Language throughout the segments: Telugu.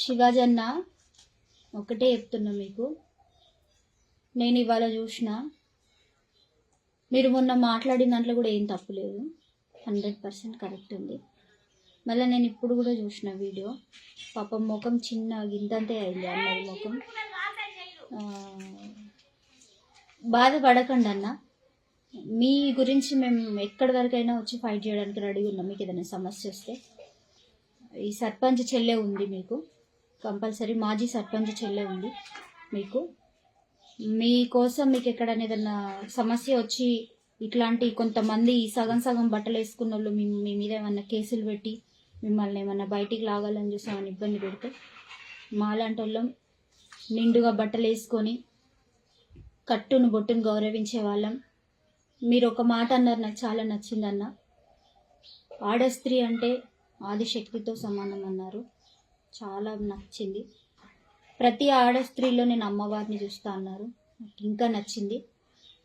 శివాజన్న ఒకటే చెప్తున్నా మీకు. నేను ఇవాళ చూసిన మీరు మొన్న మాట్లాడిన దాంట్లో కూడా ఏం తప్పు లేదు. హండ్రెడ్ పర్సెంట్ కరెక్ట్ ఉంది. మళ్ళీ నేను ఇప్పుడు కూడా చూసిన వీడియో. పాపం ముఖం చిన్న గింతంతే అయింది అన్నది ముఖం. బాధపడకండి అన్న. మీ గురించి మేము ఎక్కడి వరకైనా వచ్చి ఫైట్ చేయడానికి రెడీగా ఉన్నాం. మీకు ఏదైనా సమస్య వస్తే. ఈ సర్పంచ్ చెల్లె ఉంది మీకు. కంపల్సరీ మాజీ సర్పంచ్ చెల్లె ఉంది మీకు. మీకోసం మీకు ఎక్కడైనా ఏదైనా సమస్య వచ్చి ఇట్లాంటి కొంతమంది సగం సగం బట్టలు వేసుకున్న వాళ్ళు మీ మీ మీద ఏమన్నా కేసులు పెట్టి మిమ్మల్ని ఏమన్నా బయటికి లాగాలని చూసి ఏమైనా ఇబ్బంది పెడితే మాలాంటి వాళ్ళం నిండుగా బట్టలు వేసుకొని కట్టును బొట్టును గౌరవించే వాళ్ళం. మీరు ఒక మాట అన్నారు నాకు చాలా నచ్చిందన్న. ఆడ స్త్రీ అంటే ఆదిశక్తితో సమానం అన్నారు. చాలా నచ్చింది. ప్రతి ఆడ స్త్రీలో నేను అమ్మవారిని చూస్తా అన్నారు. నాకు ఇంకా నచ్చింది.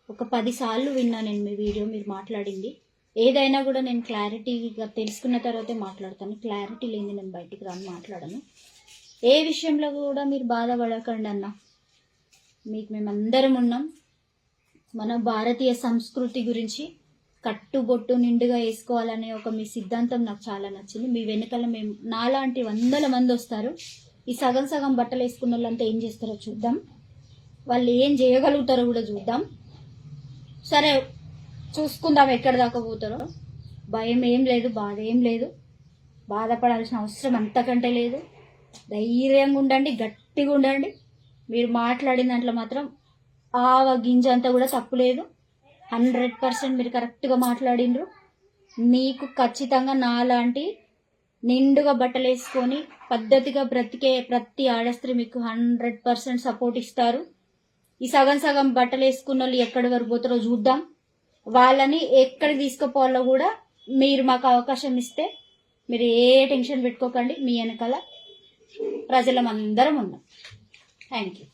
ఒక పదిసార్లు విన్నా నేను మీ వీడియో మీరు మాట్లాడింది. ఏదైనా కూడా నేను క్లారిటీగా తెలుసుకున్న తర్వాతే మాట్లాడతాను. క్లారిటీ లేని నేను బయటికి రాను మాట్లాడను. ఏ విషయంలో కూడా మీరు బాధపడకండి అన్న. మీకు మేమందరం ఉన్నాం. మన భారతీయ సంస్కృతి గురించి కట్టుబొట్టు నిండుగా వేసుకోవాలనే ఒక మీ సిద్ధాంతం నాకు చాలా నచ్చింది. మీ వెనకాల మేము నాలాంటి వందల మంది వస్తారు. ఈ సగం సగం బట్టలు వేసుకున్న వాళ్ళంతా ఏం చేస్తారో చూద్దాం. వాళ్ళు ఏం చేయగలుగుతారో కూడా చూద్దాం. సరే చూసుకుందాం ఎక్కడ దాకా పోతారో. భయం ఏం లేదు బాధ ఏం లేదు. బాధపడాల్సిన అవసరం అంతకంటే లేదు. ధైర్యంగా ఉండండి గట్టిగా ఉండండి. మీరు మాట్లాడిన దాంట్లో మాత్రం ఆవ గింజ అంతా కూడా తప్పులేదు హండ్రెడ్ పర్సెంట్ మీరు కరెక్ట్గా మాట్లాడిండ్రు. మీకు ఖచ్చితంగా నాలాంటి నిండుగా బట్టలు వేసుకొని పద్ధతిగా బ్రతికే ప్రతి ఆడస్త్రీ మీకు హండ్రెడ్ పర్సెంట్ సపోర్ట్ ఇస్తారు. ఈ సగం సగం బట్టలు వేసుకున్న వాళ్ళు ఎక్కడి వరకు పోతారో చూద్దాం. వాళ్ళని ఎక్కడికి తీసుకుపోవాలో కూడా మీరు మాకు అవకాశం ఇస్తే మీరు ఏ టెన్షన్ పెట్టుకోకండి. మీ వెనకాల ప్రజలం అందరం ఉన్నాం. Thank you